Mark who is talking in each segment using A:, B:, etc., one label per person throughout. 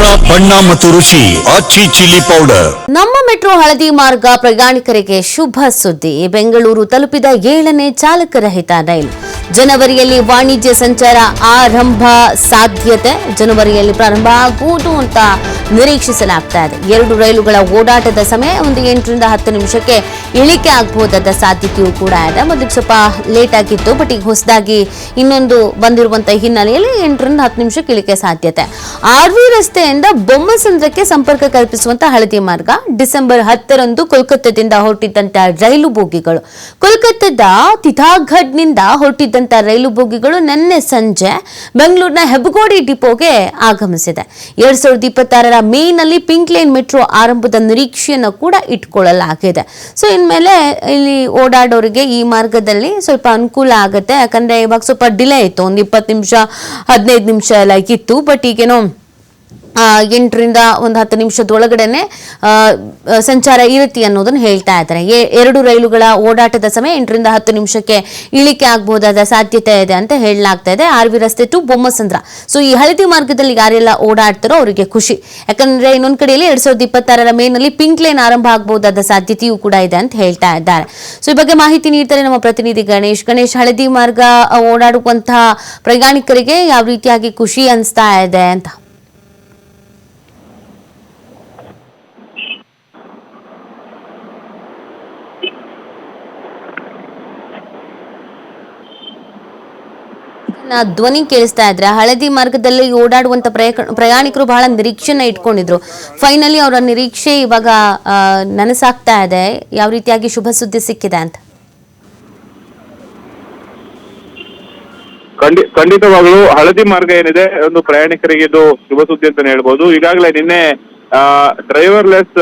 A: ಖಾರ ಬಣ್ಣ ಮತ್ತು ಚಿಲ್ಲಿ ಪೌಡರ್.
B: ನಮ್ಮ ಮೆಟ್ರೋ ಹಳದಿ ಮಾರ್ಗ ಪ್ರಯಾಣಿಕರಿಗೆ ಶುಭ ಸುದ್ದಿ. ಬೆಂಗಳೂರು ತಲುಪಿದ ಏಳನೇ ಚಾಲಕರಹಿತ ರೈಲು. ಜನವರಿಯಲ್ಲಿ ವಾಣಿಜ್ಯ ಸಂಚಾರ ಆರಂಭ ಸಾಧ್ಯತೆ. ಜನವರಿಯಲ್ಲಿ ಪ್ರಾರಂಭ ಆಗುವುದು ಅಂತ ನಿರೀಕ್ಷಿಸಲಾಗ್ತಾ ಇದೆ. ಎರಡು ರೈಲುಗಳ ಓಡಾಟದ ಸಮಯ ಒಂದು ಎಂಟರಿಂದ ಹತ್ತು ನಿಮಿಷಕ್ಕೆ ಇಳಿಕೆ ಆಗಬಹುದಾದ ಸಾಧ್ಯತೆಯೂ ಕೂಡ ಇದೆ. ಮೊದಲು ಸ್ವಲ್ಪ ಲೇಟ್ ಆಗಿತ್ತು ಬಟ್ ಈಗ ಹೊಸದಾಗಿ ಇನ್ನೊಂದು ಬಂದಿರುವಂತಹ ಹಿನ್ನೆಲೆಯಲ್ಲಿ ಎಂಟರಿಂದ ಹತ್ತು ನಿಮಿಷಕ್ಕೆ ಇಳಿಕೆ ಸಾಧ್ಯತೆ. ಆರ್ ವಿ ರಸ್ತೆಯಿಂದ ಬೊಮ್ಮಸಂದ್ರಕ್ಕೆ ಸಂಪರ್ಕ ಕಲ್ಪಿಸುವಂತಹ ಹಳದಿ ಮಾರ್ಗ. ಡಿಸೆಂಬರ್ ಹತ್ತರಂದು ಕೋಲ್ಕತ್ತಾದಿಂದ ಹೊರಟಿದ್ದಂತಹ ರೈಲು ಬೋಗಿಗಳು. ಕೋಲ್ಕತ್ತಾದ ತಿಥಾಘಡ್ನಿಂದ ಹೊರಟಿದ್ದಂತಹ ರೈಲು ಬೋಗಿಗಳು ನಿನ್ನೆ ಸಂಜೆ ಬೆಂಗಳೂರಿನ ಹೆಬ್ಗೋಡಿ ಡಿಪೋಗೆ ಆಗಮಿಸಿದೆ. ಎರಡ್ ಸಾವಿರದ ಇಪ್ಪತ್ತಾರರ ಮೇನಲ್ಲಿ ಪಿಂಕ್ ಲೈನ್ ಮೆಟ್ರೋ ಆರಂಭದ ನಿರೀಕ್ಷೆಯನ್ನು ಕೂಡ ಇಟ್ಕೊಳ್ಳಲಾಗಿದೆ. ಸೊ ಇನ್ಮೇಲೆ ಇಲ್ಲಿ ಓಡಾಡೋರಿಗೆ ಈ ಮಾರ್ಗದಲ್ಲಿ ಸ್ವಲ್ಪ ಅನುಕೂಲ ಆಗುತ್ತೆ. ಯಾಕಂದರೆ ಇವಾಗ ಸ್ವಲ್ಪ ಡಿಲೇ ಇತ್ತು. ಒಂದು ಇಪ್ಪತ್ತು ನಿಮಿಷ, ಹದಿನೈದು ನಿಮಿಷ ಎಲ್ಲ ಇತ್ತು ಬಟ್ ಈಗೇನೋ ಎಂಟರಿಂದ ಒಂದು ಹತ್ತು ನಿಮಿಷದ ಒಳಗಡೆನೆ ಆ, ಆ, ಸಂಚಾರ ಇರುತ್ತೆ ಅನ್ನೋದನ್ನು ಹೇಳ್ತಾ ಇದ್ದಾರೆ. ಎರಡು ರೈಲುಗಳ ಓಡಾಟದ ಸಮಯ ಎಂಟರಿಂದ ಹತ್ತು ನಿಮಿಷಕ್ಕೆ ಇಳಿಕೆ ಆಗಬಹುದಾದ ಸಾಧ್ಯತೆ ಇದೆ ಅಂತ ಹೇಳಲಾಗ್ತಾ ಇದೆ. ಆರ್ ವಿ ರಸ್ತೆ ಟು ಬೊಮ್ಮಸಂದ್ರ. ಸೊ ಈ ಹಳದಿ ಮಾರ್ಗದಲ್ಲಿ ಯಾರೆಲ್ಲ ಓಡಾಡ್ತಾರೋ ಅವರಿಗೆ ಖುಷಿ. ಯಾಕಂದ್ರೆ ಇನ್ನೊಂದು ಕಡೆಯಲ್ಲಿ ಎರಡ್ ಸಾವಿರದ ಇಪ್ಪತ್ತಾರರ ಮೇನಲ್ಲಿ ಪಿಂಕ್ ಲೈನ್ ಆರಂಭ ಆಗಬಹುದಾದ ಸಾಧ್ಯತೆಯೂ ಕೂಡ ಇದೆ ಅಂತ ಹೇಳ್ತಾ ಇದ್ದಾರೆ. ಸೊ ಈ ಬಗ್ಗೆ ಮಾಹಿತಿ ನೀಡ್ತಾರೆ ನಮ್ಮ ಪ್ರತಿನಿಧಿ ಗಣೇಶ್. ಗಣೇಶ್ ಹಳದಿ ಮಾರ್ಗ ಓಡಾಡುವಂತಹ ಪ್ರಯಾಣಿಕರಿಗೆ ಯಾವ ರೀತಿಯಾಗಿ ಖುಷಿ ಅನಿಸ್ತಾ ಇದೆ ಅಂತ? ಧ್ವನಿ ಕೇಳಿಸ್ತಾ ಇದ್ರೆ ಹಳದಿ ಮಾರ್ಗದಲ್ಲಿ ಓಡಾಡುವಂತ ಪ್ರಯಾಣ ಪ್ರಯಾಣಿಕರು ಬಹಳ ನಿರೀಕ್ಷೆನ ಇಟ್ಕೊಂಡಿದ್ರು. ಫೈನಲಿ ಅವರ ನಿರೀಕ್ಷೆ ಇವಾಗ ಆ, ನನಸಾಗ್ತಾ ಇದೆ. ಯಾವ ರೀತಿಯಾಗಿ ಶುಭ ಸುದ್ದಿ ಸಿಕ್ಕಿದೆ ಅಂತ?
C: ಖಂಡಿ ಖಂಡಿತವಾಗ್ಲೂ ಹಳದಿ ಮಾರ್ಗ ಏನಿದೆ ಒಂದು ಪ್ರಯಾಣಿಕರಿಗೆ ಇದು ಶುಭ ಸುದ್ದಿ ಅಂತಾನೆ ಹೇಳ್ಬೋದು. ಈಗಾಗಲೇ ನಿನ್ನೆ ಡ್ರೈವರ್ಲೆಸ್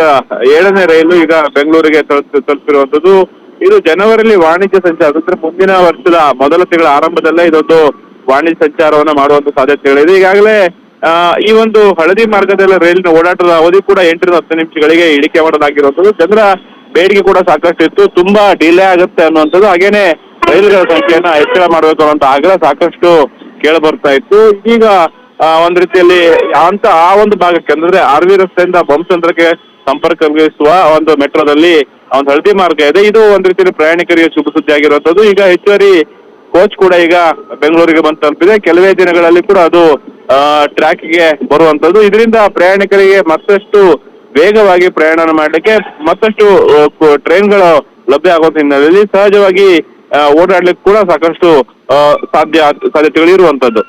C: ಏಳನೇ ರೈಲು ಈಗ ಬೆಂಗಳೂರಿಗೆ ತಲುಪ್- ತಲುಪಿರುವಂತದ್ದು ಇದು ಜನವರಿಯಲ್ಲಿ ವಾಣಿಜ್ಯ ಸಂಚಾರ ಅಂದ್ರೆ ಮುಂದಿನ ವರ್ಷದ ಮೊದಲ ತಿಂಗಳ ಆರಂಭದಲ್ಲೇ ಇದೊಂದು ವಾಣಿಜ್ಯ ಸಂಚಾರವನ್ನ ಮಾಡುವಂತ ಸಾಧ್ಯತೆಗಳಿದೆ ಈಗಾಗಲೇ ಈ ಒಂದು ಹಳದಿ ಮಾರ್ಗದಲ್ಲಿ ರೈಲಿನ ಓಡಾಟದ ಅವಧಿ ಕೂಡ ಎಂಟರಿಂದ ಹತ್ತು ನಿಮಿಷಗಳಿಗೆ ಇಳಿಕೆ ಮಾಡಲಾಗಿರುವಂತದ್ದು ಜನರ ಬೇಡಿಕೆ ಕೂಡ ಸಾಕಷ್ಟು ಇತ್ತು. ತುಂಬಾ ಡಿಲೇ ಆಗುತ್ತೆ ಅನ್ನುವಂಥದ್ದು. ಹಾಗೇನೆ ರೈಲುಗಳ ಸಂಖ್ಯೆಯನ್ನ ಹೆಚ್ಚಳ ಮಾಡಬೇಕು ಅನ್ನುವಂತ ಆಗ್ರಹ ಸಾಕಷ್ಟು ಕೇಳಿ ಬರ್ತಾ ಇತ್ತು. ಈಗ ಒಂದ್ ರೀತಿಯಲ್ಲಿ ಅಂತ ಆ ಒಂದು ಭಾಗಕ್ಕೆ, ಅಂದ್ರೆ ಆರ್ ವಿ ರಸ್ತೆಯಿಂದ ಬೊಮ್ಮಸಂದ್ರಕ್ಕೆ ಸಂಪರ್ಕ ಕಲ್ಪಿಸುವ ಒಂದು ಮೆಟ್ರೋದಲ್ಲಿ ಒಂದು ಹಳದಿ ಮಾರ್ಗ ಇದೆ. ಇದು ಒಂದ್ ರೀತಿಯಲ್ಲಿ ಪ್ರಯಾಣಿಕರಿಗೆ ಶುಭ ಸುದ್ದಿ ಆಗಿರುವಂತದ್ದು ಈಗ ಹೆಚ್ಚುವರಿ ಕೋಚ್ ಕೂಡ ಈಗ ಬೆಂಗಳೂರಿಗೆ ಬಂದು ತಲುಪಿದೆ ಕೆಲವೇ ದಿನಗಳಲ್ಲಿ ಕೂಡ ಅದು ಟ್ರ್ಯಾಕ್ಗೆ ಬರುವಂತದ್ದು. ಇದರಿಂದ ಪ್ರಯಾಣಿಕರಿಗೆ ಮತ್ತಷ್ಟು ವೇಗವಾಗಿ ಪ್ರಯಾಣ ಮಾಡಲಿಕ್ಕೆ ಮತ್ತಷ್ಟು ಟ್ರೈನ್ಗಳು ಲಭ್ಯ ಆಗುವಂತ ಹಿನ್ನೆಲೆಯಲ್ಲಿ ಸಹಜವಾಗಿ ಓಡಾಡ್ಲಿಕ್ಕೆ ಕೂಡ ಸಾಕಷ್ಟು ಸಾಧ್ಯ ಸಾಧ್ಯತೆಗಳು ಇರುವಂತದ್ದು.